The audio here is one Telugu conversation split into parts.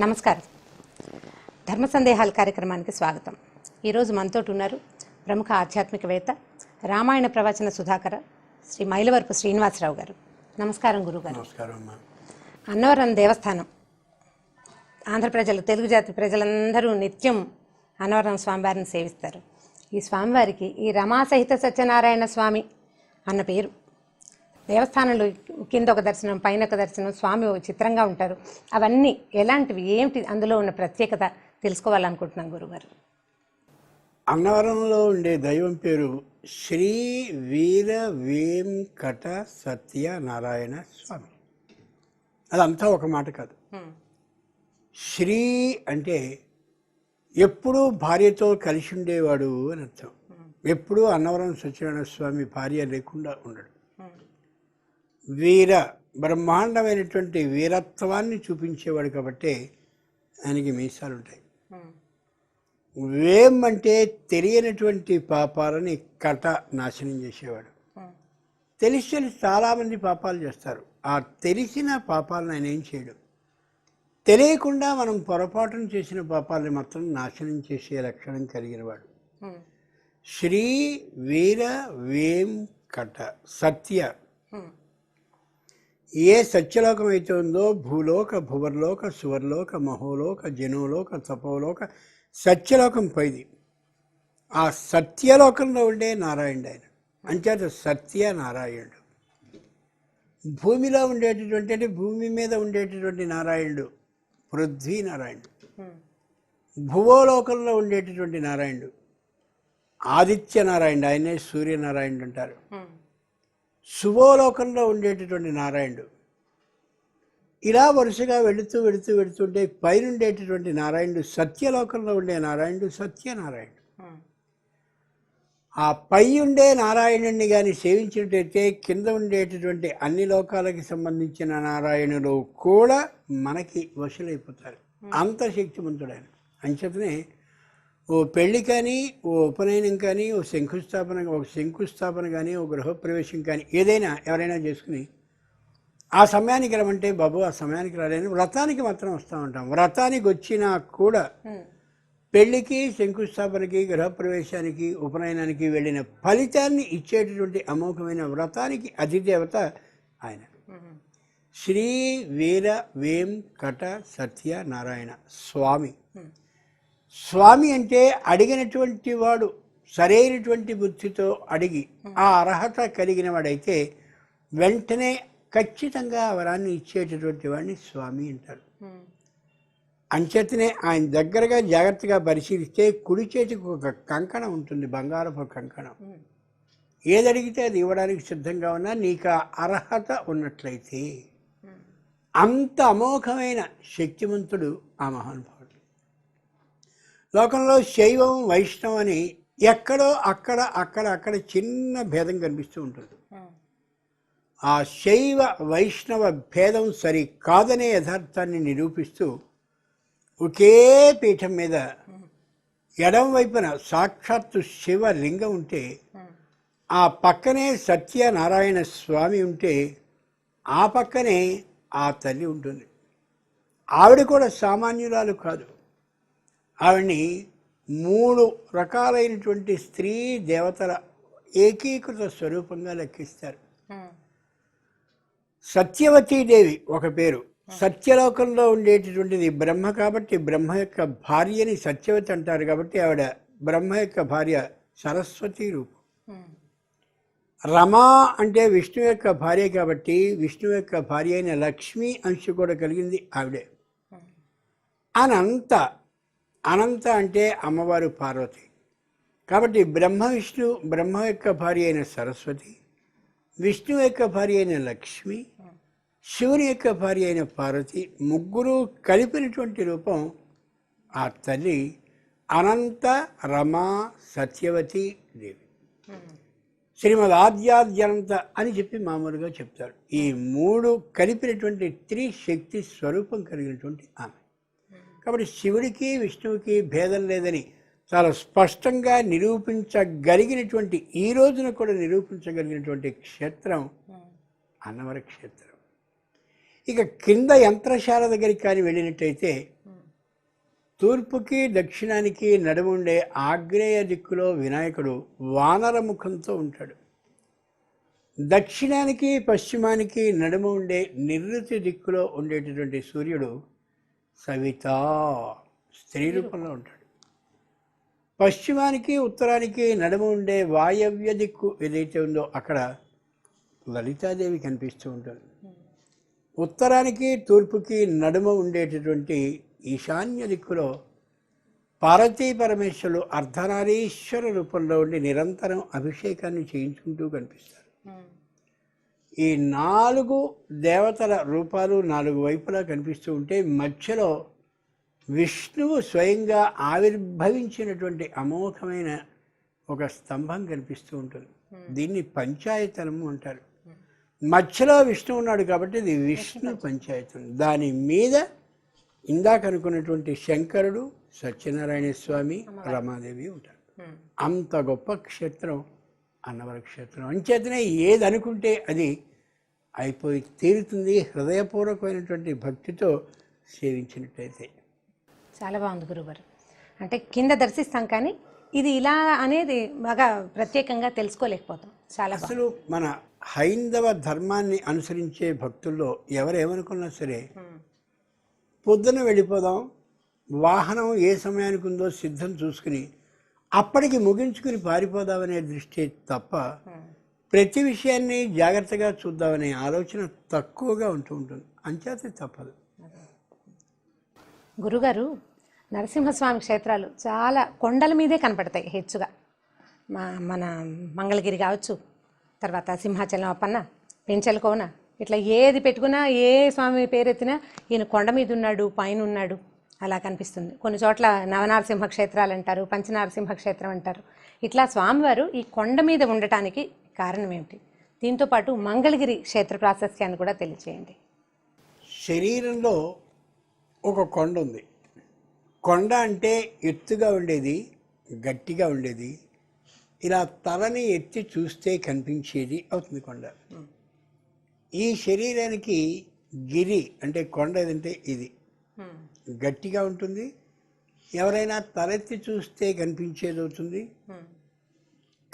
నమస్కారం. ధర్మ సందేహాల కార్యక్రమానికి స్వాగతం. ఈరోజు మనతో ఉన్నారు ప్రముఖ ఆధ్యాత్మికవేత్త రామాయణ ప్రవచన సుధాకర శ్రీ మైలవరపు శ్రీనివాసరావు గారు. నమస్కారం గురుగారు. నమస్కారం అన్నవరం దేవస్థానం. ఆంధ్ర ప్రజలు తెలుగు జాతి ప్రజలందరూ నిత్యం అన్నవరం స్వామివారిని సేవిస్తారు. ఈ స్వామివారికి ఈ రమాసహిత సత్యనారాయణ స్వామి అన్న పేరు. దేవస్థానంలో కింద ఒక దర్శనం పైన ఒక దర్శనం స్వామి చిత్రంగా ఉంటారు. అవన్నీ ఎలాంటివి ఏమిటి అందులో ఉన్న ప్రత్యేకత తెలుసుకోవాలనుకుంటున్నాం గురుగారు? అన్నవరంలో ఉండే దైవం పేరు శ్రీ వీర వేంకట సత్య నారాయణ స్వామి. అదంతా ఒక మాట కాదు. శ్రీ అంటే ఎప్పుడూ భార్యతో కలిసి ఉండేవాడు అని అర్థం. ఎప్పుడూ అన్నవరం సత్యనారాయణ స్వామి భార్య లేకుండా ఉండడు. వీర బ్రహ్మాండమైనటువంటి వీరత్వాన్ని చూపించేవాడు కాబట్టి ఆయనకి మీసాలు ఉంటాయి వేం అంటే తెలియనటువంటి పాపాలని కట నాశనం చేసేవాడు. తెలిసి తెలిసి చాలామంది పాపాలు చేస్తారు. ఆ తెలిసిన పాపాలను ఆయన ఏం చేయడు. తెలియకుండా మనం పొరపాటును చేసిన పాపాలని మాత్రం నాశనం చేసే లక్షణం కలిగినవాడు. శ్రీ వీర వేం కట సత్య ఏ సత్యలోకం అయితే ఉందో భూలోక భువర్లోక సువర్లోక మహోలోక జనోలోక తపోలోక సత్యలోకం పైది. ఆ సత్యలోకంలో ఉండే నారాయణుడు ఆయన అంచేత సత్య నారాయణుడు. భూమిలో ఉండేటటువంటి అంటే భూమి మీద ఉండేటటువంటి నారాయణుడు. పృథ్వీ నారాయణుడు. భువోలోకంలో ఉండేటటువంటి నారాయణుడు. ఆదిత్య నారాయణుడు. ఆయనే సూర్యనారాయణుడు అంటారు. శుభోలోకంలో ఉండేటటువంటి నారాయణుడు. ఇలా వరుసగా వెళుతూ వెళుతూ వెళుతుంటే పైన ఉండేటటువంటి నారాయణుడు సత్యలోకంలో ఉండే నారాయణుడు సత్యనారాయణుడు. ఆ పై ఉండే నారాయణుడిని కానీ సేవించినట్టయితే కింద ఉండేటటువంటి అన్ని లోకాలకి సంబంధించిన నారాయణులు కూడా మనకి వశులైపోతారు. అంత శక్తివంతుడు ఆయన అంచేతనే ఓ పెళ్ళి కానీ ఓ ఉపనయనం కానీ ఓ శంకుస్థాపన ఒక శంకుస్థాపన కానీ ఓ గృహప్రవేశం కానీ ఏదైనా ఎవరైనా చేసుకుని ఆ సమయానికి రమ్మంటే బాబు ఆ సమయానికి రాలేని వ్రతానికి మాత్రం వస్తూ ఉంటాం. వ్రతానికి వచ్చినా కూడా పెళ్ళికి శంకుస్థాపనకి గృహప్రవేశానికి ఉపనయనానికి వెళ్ళిన ఫలితాన్ని ఇచ్చేటటువంటి అమోఘమైన వ్రతానికి అధిదేవత ఆయన. శ్రీ వీర వేం కట సత్య నారాయణ స్వామి. స్వామి అంటే అడిగినటువంటి వాడు సరైనటువంటి బుద్ధితో అడిగి ఆ అర్హత కలిగిన వాడైతే వెంటనే ఖచ్చితంగా వరాన్ని ఇచ్చేటటువంటి వాడిని స్వామి అంటారు. అంచేతనే ఆయన దగ్గరగా జాగ్రత్తగా పరిశీలిస్తే కుడి చేతికి ఒక కంకణం ఉంటుంది బంగారపు కంకణం. ఏది అడిగితే అది ఇవ్వడానికి సిద్ధంగా ఉన్నా నీకు అర్హత ఉన్నట్లయితే అంత అమోఘమైన శక్తివంతుడు ఆ మహానుభావుడు. లోకంలో శైవం వైష్ణవం అని ఎక్కడో అక్కడ అక్కడ అక్కడ చిన్న భేదం కనిపిస్తూ ఉంటుంది. ఆ. శైవ వైష్ణవ భేదం సరి కాదనే యథార్థాన్ని నిరూపిస్తూ ఒకే పీఠం మీద ఎడం వైపున సాక్షాత్తు శివలింగం ఉంటే ఆ పక్కనే సత్యనారాయణ స్వామి ఉంటే ఆ పక్కనే ఆ తల్లి ఉంటుంది. ఆవిడ కూడా సామాన్యురాలు కాదు. ఆవిడ్ని మూడు రకాలైనటువంటి స్త్రీ దేవతల ఏకీకృత స్వరూపంగా లెక్కిస్తారు. సత్యవతీదేవి ఒక పేరు. సత్యలోకంలో ఉండేటటువంటిది బ్రహ్మ కాబట్టి బ్రహ్మ యొక్క భార్యని సత్యవతి అంటారు కాబట్టి ఆవిడ బ్రహ్మ యొక్క భార్య సరస్వతి రూపం. రమా అంటే విష్ణు యొక్క భార్య కాబట్టి విష్ణు యొక్క భార్య అయిన లక్ష్మి అంశ కూడా కలిగింది ఆవిడే. అనంత అనంత అంటే అమ్మవారు పార్వతి. కాబట్టి బ్రహ్మ విష్ణు బ్రహ్మ యొక్క భార్య అయిన సరస్వతి విష్ణు యొక్క భార్య అయిన లక్ష్మి శివుని యొక్క భార్య అయిన పార్వతి ముగ్గురు కలిపినటువంటి రూపం ఆ తల్లి అనంత రమా సత్యవతి దేవి. శ్రీమద్ ఆద్యాద్యనంత అని చెప్పి మామూలుగా చెప్తారు. ఈ మూడు కలిపినటువంటి త్రిశక్తి స్వరూపం కలిగినటువంటి ఆమె. కాబట్టి శివుడికి విష్ణువుకి భేదం లేదని చాలా స్పష్టంగా నిరూపించగలిగినటువంటి ఈ రోజున కూడా నిరూపించగలిగినటువంటి క్షేత్రం అన్నవర క్షేత్రం. ఇక కింద యంత్రశాల దగ్గరికి కానీ వెళ్ళినట్టయితే తూర్పుకి దక్షిణానికి నడుముండే ఆగ్నేయ దిక్కులో వినాయకుడు వానర ముఖంతో ఉంటాడు. దక్షిణానికి పశ్చిమానికి నడుము ఉండే నివృత్తి దిక్కులో ఉండేటటువంటి సూర్యుడు సవిత స్త్రీ రూపంలో ఉంటాడు. పశ్చిమానికి ఉత్తరానికి నడుము ఉండే వాయవ్య దిక్కు ఏదైతే ఉందో అక్కడ లలితాదేవి కనిపిస్తూ ఉంటుంది. ఉత్తరానికి తూర్పుకి నడుమ ఉండేటటువంటి ఈశాన్య దిక్కులో పార్వతీ పరమేశ్వరులు అర్ధనారీశ్వర రూపంలో ఉండి నిరంతరం అభిషేకాన్ని చేయించుకుంటూ కనిపిస్తారు. ఈ నాలుగు దేవతల రూపాలు నాలుగు వైపులా కనిపిస్తూ ఉంటే మధ్యలో విష్ణువు స్వయంగా ఆవిర్భవించినటువంటి అమోఘమైన ఒక స్తంభం కనిపిస్తూ ఉంటుంది. దీన్ని పంచాయతనము అంటారు. మధ్యలో విష్ణు ఉన్నాడు కాబట్టి ఇది విష్ణు పంచాయతం దాని మీద ఇందాక అనుకున్నటువంటి శంకరుడు సత్యనారాయణ స్వామి రమాదేవి ఉంటారు. అంత గొప్ప క్షేత్రం. అన్నవర క్షేత్రం అంచేతనే ఏది అనుకుంటే అది అయిపోయి తీరుతుంది. హృదయపూర్వకమైనటువంటి భక్తితో సేవించినట్టయితే. చాలా బాగుంది గురుగారు అంటే కింద దర్శిస్తాం కానీ ఇది ఇలా అనేది బాగా ప్రత్యేకంగా తెలుసుకోలేకపోతాం. చాలా అసలు మన హైందవ ధర్మాన్ని అనుసరించే భక్తుల్లో ఎవరేమనుకున్నా సరే పొద్దున వెళ్ళిపోదాం వాహనం ఏ సమయానికి ఉందో సిద్ధం చూసుకుని అప్పటికి ముగించుకుని పారిపోదామనే దృష్టి తప్ప ప్రతి విషయాన్ని జాగ్రత్తగా చూద్దామనే ఆలోచన తక్కువగా ఉంటూ ఉంటుంది. అంచేత తప్పదు. గురుగారు నరసింహస్వామి క్షేత్రాలు చాలా కొండల మీదే కనపడతాయి హెచ్చుగా. మా మన మంగళగిరి కావచ్చు తర్వాత సింహాచలం అప్పన్న పెంచల కోన ఇట్లా ఏది పెట్టుకున్నా ఏ స్వామి పేరెత్తినా ఈయన కొండ మీద ఉన్నాడు పైన ఉన్నాడు అలా కనిపిస్తుంది. కొన్ని చోట్ల నవనారసింహ క్షేత్రాలు అంటారు పంచనారసింహ క్షేత్రం అంటారు. ఇట్లా స్వామివారు ఈ కొండ మీద ఉండటానికి కారణం ఏమిటి దీంతో పాటు మంగళగిరి క్షేత్ర ప్రాశస్త్యాన్ని కూడా తెలియచేయండి. శరీరంలో ఒక కొండ ఉంది. కొండ అంటే ఎత్తుగా ఉండేది గట్టిగా ఉండేది. ఇలా తలని ఎత్తి చూస్తే కనిపించేది అవుతుంది కొండ. ఈ శరీరానికి గిరి అంటే కొండ ఏదంటే ఇది. గట్టిగా ఉంటుంది. ఎవరైనా తలెత్తి చూస్తే కనిపించేది అవుతుంది.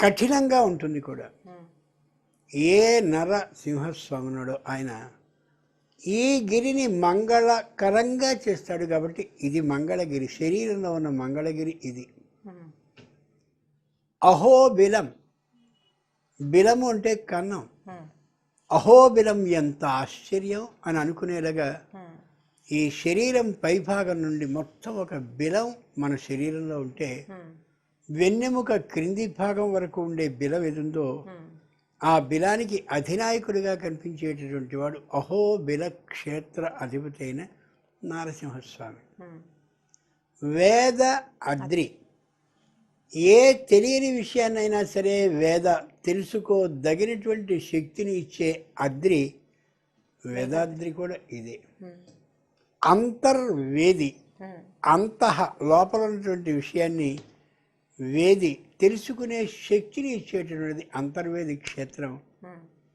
కఠినంగా ఉంటుంది కూడా. ఏ నర సింహస్వామినాడో ఆయన ఈ గిరిని మంగళకరంగా చేస్తాడు కాబట్టి ఇది మంగళగిరి శరీరంలో ఉన్న మంగళగిరి ఇది. అహోబిలం బిలము అంటే కన్నం. అహోబిలం ఎంత ఆశ్చర్యం అని అనుకునేలాగా ఈ శరీరం పైభాగం నుండి మొత్తం ఒక బిలం మన శరీరంలో ఉంటే వెన్నెముక క్రింది భాగం వరకు ఉండే బిలం ఏదుందో ఆ బిలానికి అధినాయకుడిగా కనిపించేటటువంటి వాడు అహో బిల క్షేత్ర అధిపతి అయిన నారసింహస్వామి. వేద అద్రి. ఏ తెలియని విషయాన్నైనా సరే వేద తెలుసుకోదగినటువంటి శక్తిని ఇచ్చే అద్రి వేదాద్రి. కూడా ఇదే. అంతర్వేది అంతః లోపల ఉన్నటువంటి విషయాన్ని వేది తెలుసుకునే శక్తిని ఇచ్చేటటువంటిది అంతర్వేది క్షేత్రం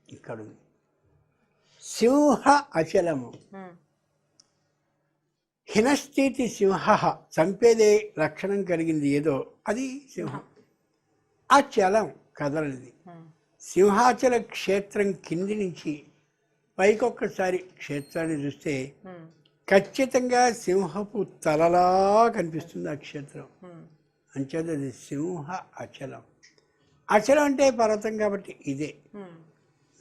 ఇక్కడ ఉంది సింహ అచలము. హినస్థితి సింహ చంపేదే లక్షణం కలిగింది ఏదో అది సింహం. అచలం కదలనిది. సింహాచల క్షేత్రం కింది నుంచి పైకొక్కసారి క్షేత్రాన్ని చూస్తే ఖచ్చితంగా సింహపు తలలా కనిపిస్తుంది ఆ క్షేత్రం. అంచేది అది సింహ అచలం. అచలం అంటే పర్వతం కాబట్టి ఇదే.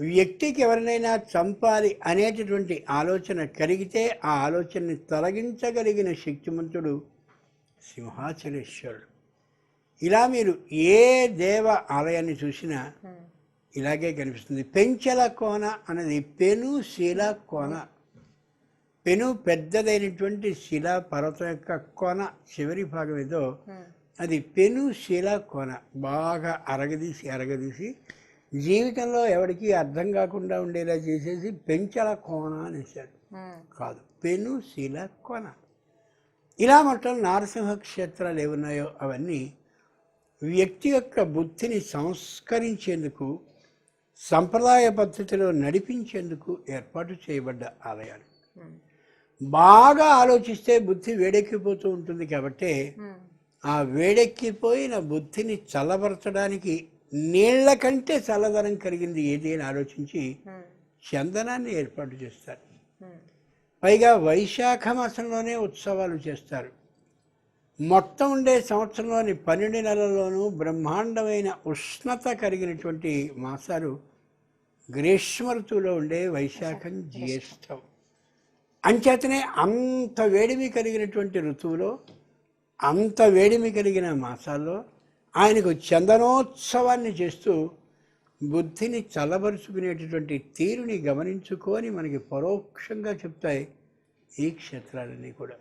వ్యక్తికి ఎవరినైనా చంపాలి అనేటటువంటి ఆలోచన కలిగితే ఆ ఆలోచనని తొలగించగలిగిన శక్తిమంతుడు సింహాచలేశ్వరుడు. ఇలా మీరు ఏ దేవ ఆలయాన్ని చూసినా ఇలాగే కనిపిస్తుంది. పెంచల కోన అనేది పెను శిల కోన. పెను పెద్దదైనటువంటి శిలా పర్వతం యొక్క కొన చివరి భాగం ఏదో. అది పెను శిల కొన. బాగా అరగదీసి అరగదీసి జీవితంలో ఎవరికి అర్థం కాకుండా ఉండేలా చేసేసి పెంచల కోన అనేసాడు కాదు పెను శిల కొన. ఇలా మొత్తం నారసింహ క్షేత్రాలు ఏమున్నాయో అవన్నీ వ్యక్తి యొక్క బుద్ధిని సంస్కరించేందుకు సంప్రదాయ పద్ధతిలో నడిపించేందుకు ఏర్పాటు చేయబడ్డ ఆలయాలు. బాగా ఆలోచిస్తే బుద్ధి వేడెక్కిపోతూ ఉంటుంది కాబట్టి ఆ వేడెక్కిపోయిన బుద్ధిని చల్లబరచడానికి నీళ్ళ కంటే చల్లదనం కలిగింది ఏది అని ఆలోచించి చందనాన్ని ఏర్పాటు చేస్తారు. పైగా వైశాఖ మాసంలోనే ఉత్సవాలు చేస్తారు. మొత్తం ఉండే సంవత్సరంలోని పన్నెండు నెలల్లోనూ బ్రహ్మాండమైన ఉష్ణత కలిగినటువంటి మాసాలు గ్రీష్మ ఋతువులో ఉండే వైశాఖం జ్యేష్టం అంచేతనే అంత వేడిమి కలిగినటువంటి ఋతువులో అంత వేడిమి కలిగిన మాసాల్లో ఆయనకు చందనోత్సవాన్ని చేస్తూ బుద్ధిని చల్లబరుచుకునేటటువంటి తీరుని గమనించుకొని మనకి పరోక్షంగా చెప్తాయి ఈ క్షేత్రాలన్నీ కూడా.